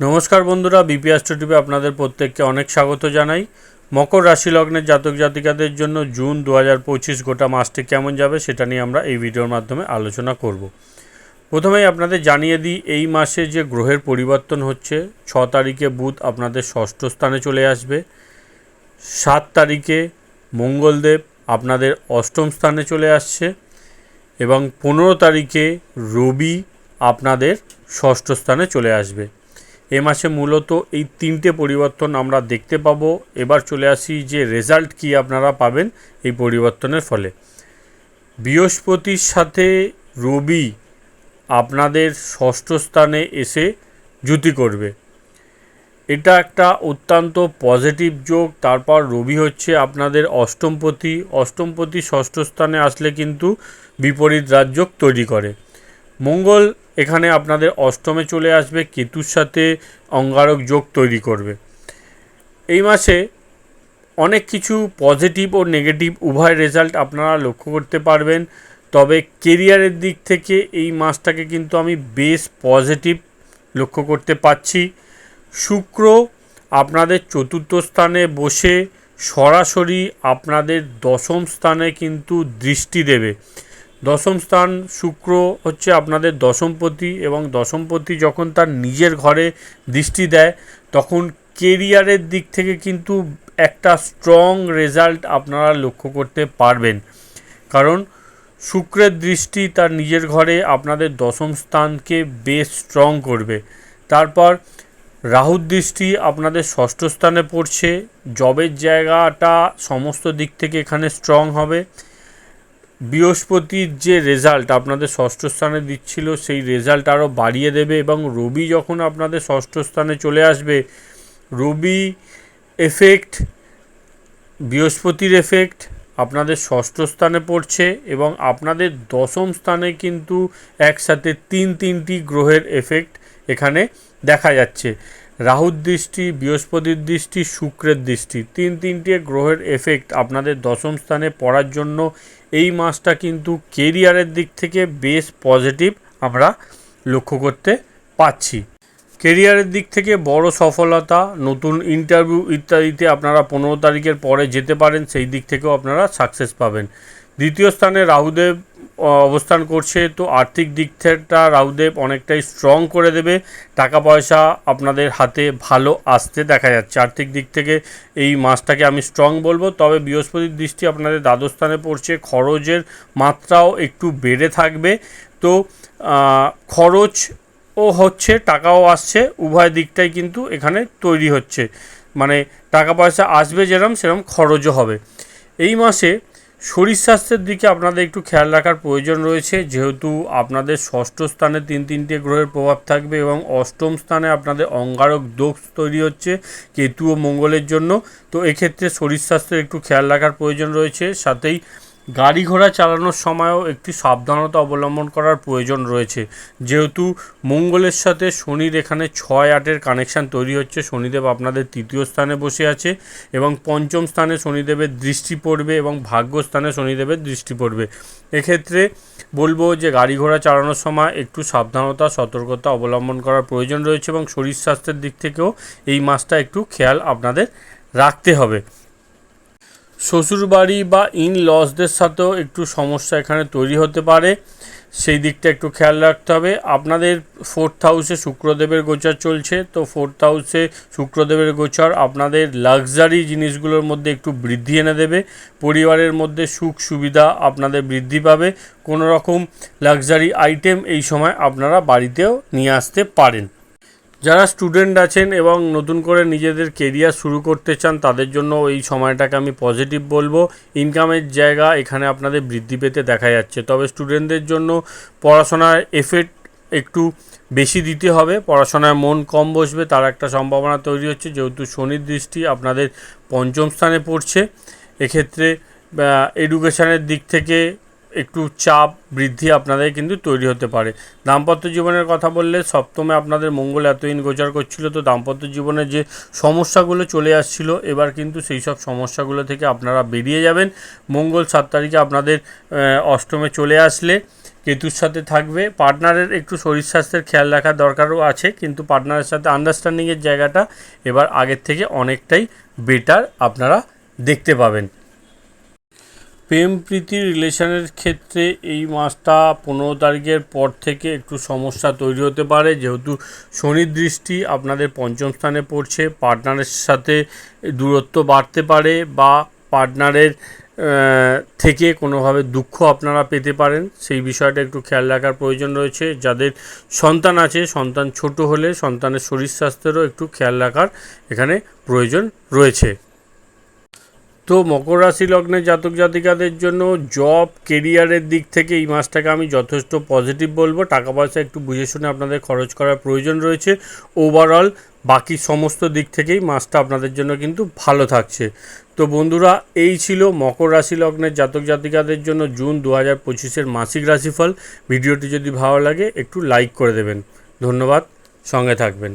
নমস্কার বন্ধুরা BP TV আপনাদের প্রত্যেককে অনেক স্বাগত জানাই। মকর রাশি লগ্নের জাতক জাতিকাদের জন্য জুন দু হাজার পঁচিশ গোটা মাসটি কেমন যাবে সেটা নিয়ে আমরা এই ভিডিওর মাধ্যমে আলোচনা করব। প্রথমেই আপনাদের জানিয়ে দিই, এই মাসে যে গ্রহের পরিবর্তন হচ্ছে, ছ তারিখে বুধ আপনাদের ষষ্ঠ স্থানে চলে আসবে। সাত তারিখে মঙ্গলদেব আপনাদের অষ্টম স্থানে চলে আসছে এবং পনেরো তারিখে রবি আপনাদের ষষ্ঠ স্থানে চলে আসবে। এ মাসে মূলত এই তিনটে পরিবর্তন আমরা দেখতে পাবো। এবার চলে আসি যে রেজাল্ট কি আপনারা পাবেন এই পরিবর্তনের ফলে। বৃহস্পতির সাথে রবি আপনাদের ষষ্ঠ স্থানে এসে জুতি করবে। এটা একটা অত্যন্ত পজিটিভ যোগ। তারপর রবি হচ্ছে আপনাদের অষ্টমপতি। অষ্টমপতি ষষ্ঠ স্থানে আসলে কিন্তু বিপরীত রাজযোগ তৈরি করে। মঙ্গল এখানে আপনাদের অষ্টমে চলে আসবে, কেতুর সাথে অঙ্গারক যোগ তৈরি করবে। এই মাসে অনেক কিছু পজিটিভ ও নেগেটিভ উভয় রেজাল্ট আপনারা লক্ষ্য করতে পারবেন। তবে কেরিয়ারের দিক থেকে এই মাসটাকে কিন্তু আমি বেশ পজিটিভ লক্ষ্য করতে পারছি। শুক্র আপনাদের চতুর্থ স্থানে বসে সরাসরি আপনাদের দশম স্থানে কিন্তু দৃষ্টি দেবে। দশম স্থান শুক্র হচ্ছে আপনাদের দশমপতি এবং দশমপতি যখন তার নিজের ঘরে দৃষ্টি দেয়, তখন কেরিয়ারের দিক থেকে কিন্তু একটা স্ট্রং রেজাল্ট আপনারা লক্ষ্য করতে পারবেন। কারণ শুক্রের দৃষ্টি তার নিজের ঘরে আপনাদের দশম স্থানকে বেশ স্ট্রং করবে। তারপর রাহুর দৃষ্টি আপনাদের ষষ্ঠ স্থানে পড়ছে জবের জায়গাটা সমস্ত দিক থেকে এখানে স্ট্রং হবে। বৃহস্পতির যে রেজাল্ট আপনাদের ষষ্ঠ স্থানে দিচ্ছিল, সেই রেজাল্ট আরও বাড়িয়ে দেবে এবং রবি যখন আপনাদের ষষ্ঠ স্থানে চলে আসবে, রবি এফেক্ট বৃহস্পতির এফেক্ট আপনাদের ষষ্ঠ স্থানে পড়ছে এবং আপনাদের দশম স্থানে কিন্তু একসাথে তিন তিনটি গ্রহের এফেক্ট এখানে দেখা যাচ্ছে। রাহুর দৃষ্টি, বৃহস্পতির দৃষ্টি, শুক্রের দৃষ্টি, তিন তিনটে গ্রহের এফেক্ট আপনাদের দশম স্থানে পড়ার জন্য এই মাসটা কিন্তু কেরিয়ারের দিক থেকে বেশ পজিটিভ আমরা লক্ষ্য করতে পাচ্ছি। কেরিয়ারের দিক থেকে বড় সফলতা, নতুন ইন্টারভিউ ইত্যাদিতে আপনারা পনেরো তারিখের পরে যেতে পারেন, সেই দিক থেকেও আপনারা সাকসেস পাবেন। দ্বিতীয় স্থানে রাহুদেব অবস্থান করছে, তো আর্থিক দিক থেকে রাহুদেব অনেকটাই স্ট্রং করে দেবে। টাকা পয়সা আপনাদের হাতে ভালো আসতে দেখা যাচ্ছে। আর্থিক দিক থেকে এই মাসটাকে আমি স্ট্রং বলব, তবে বৃহস্পতির দৃষ্টি আপনাদের দ্বাদশ স্থানে পড়ছে। খরচের মাত্রাও একটু বেড়ে থাকবে। তো খরচ ও হচ্ছে, টাকাও আসছে, উভয় দিকটাই কিন্তু এখানে তৈরি হচ্ছে। মানে টাকা পয়সা আসবে যেরম, সেরম খরচও হবে। এই মাসে শরীর স্বাস্থ্যের দিকে আপনাদের একটু খেয়াল রাখার প্রয়োজন রয়েছে। যেহেতু আপনাদের ষষ্ঠ স্থানে তিন তিনটে গ্রহের প্রভাব থাকবে এবং অষ্টম স্থানে আপনাদের অঙ্গারক দোষ তৈরি হচ্ছে কেতু ও মঙ্গলের জন্য। তো এক্ষেত্রে শরীর স্বাস্থ্যের একটু খেয়াল রাখার প্রয়োজন রয়েছে। সাথেই গাড়ি ঘোড়া চালানোর সময়ও একটি সাবধানতা অবলম্বন করার প্রয়োজন রয়েছে। যেহেতু মঙ্গলের সাথে শনির এখানে ছয় আটের কানেকশান তৈরি হচ্ছে, শনিদেব আপনাদের তৃতীয় স্থানে বসে আছে এবং পঞ্চম স্থানে শনিদেবের দৃষ্টি পড়বে এবং ভাগ্যস্থানে শনিদেবের দৃষ্টি পড়বে। এক্ষেত্রে বলব যে গাড়ি ঘোড়া চালানোর সময় একটু সাবধানতা, সতর্কতা অবলম্বন করার প্রয়োজন রয়েছে এবং শরীর স্বাস্থ্যের দিক থেকেও এই মাসটা একটু খেয়াল আপনাদের রাখতে হবে। শ্বশুরবাড়ি বা ইন লসদের সাথেও একটু সমস্যা এখানে তৈরি হতে পারে। সেই দিকটা একটু খেয়াল রাখতে হবে। আপনাদের ফোর্থ হাউসে শুক্রদেবের গোচর চলছে। তো ফোর্থ হাউসে শুক্রদেবের গোচর আপনাদের লাক্সারি জিনিসগুলোর মধ্যে একটু বৃদ্ধি এনে দেবে। পরিবারের মধ্যে সুখ সুবিধা আপনাদের বৃদ্ধি পাবে। কোনো রকম লাক্সারি আইটেম এই সময় আপনারা বাড়িতেও নিয়ে আসতে পারেন। যারা স্টুডেন্ট আছেন এবং নতুন করে নিজেদের কেরিয়ার শুরু করতে চান, তাদের জন্য এই সময়টাকে আমি পজিটিভ বলব। ইনকামের জায়গা এখানে আপনাদের বৃদ্ধি পেতে দেখা যাচ্ছে। তবে স্টুডেন্টদের জন্য পড়াশোনার এফেক্ট একটু বেশি দিতে হবে। পড়াশোনায় মন কম বসবে, তার একটা সম্ভাবনা তৈরি হচ্ছে। যেহেতু শনির দৃষ্টি আপনাদের পঞ্চম স্থানে পড়ছে, এক্ষেত্রে এডুকেশানের দিক থেকে একটু চাপ বৃদ্ধি আপনাদের কিন্তু তৈরি হতে পারে। দাম্পত্য জীবনের কথা বললে সপ্তমে আপনাদের মঙ্গল এতদিন গোচর করছিল, তো দাম্পত্য জীবনে যে সমস্যাগুলো চলে আসছিল, এবার কিন্তু সেই সব সমস্যাগুলো থেকে আপনারা বেরিয়ে যাবেন। মঙ্গল সাত তারিখে আপনাদের অষ্টমে চলে আসলে কেতুর সাথে থাকবে। পার্টনারের একটু শরীর স্বাস্থ্যের খেয়াল রাখার দরকারও আছে, কিন্তু পার্টনারের সাথে আন্ডারস্ট্যান্ডিংয়ের জায়গাটা এবার আগের থেকে অনেকটাই বেটার আপনারা দেখতে পাবেন। প্রেম প্রীতি রিলেশনের ক্ষেত্রে এই মাসটা পনেরো তারিখের পর থেকে একটু সমস্যা তৈরি হতে পারে। যেহেতু শনির দৃষ্টি আপনাদের পঞ্চম স্থানে পড়ছে, পার্টনারের সাথে দূরত্ব বাড়তে পারে বা পার্টনারের থেকে কোনোভাবে দুঃখ আপনারা পেতে পারেন। সেই বিষয়টা একটু খেয়াল রাখার প্রয়োজন রয়েছে। যাদের সন্তান আছে, সন্তান ছোট হলে সন্তানের শরীর স্বাস্থ্যেরও একটু খেয়াল রাখার এখানে প্রয়োজন রয়েছে। তো মকর রাশি লগ্নের জাতক জাতিকাদের জন্য জব কেরিয়ারের দিক থেকে এই মাসটাকে আমি যথেষ্ট পজিটিভ বলব। টাকা পয়সা একটু বুঝে শুনে আপনাদের খরচ করার প্রয়োজন রয়েছে। ওভারঅল বাকি সমস্ত দিক থেকেই মাসটা আপনাদের জন্য কিন্তু ভালো থাকছে। তো বন্ধুরা, এই ছিল মকর রাশি লগ্নের জাতক জাতিকাদের জন্য জুন দু হাজার পঁচিশের মাসিক রাশিফল। ভিডিওটি যদি ভালো লাগে, একটু লাইক করে দেবেন। ধন্যবাদ, সঙ্গে থাকবেন।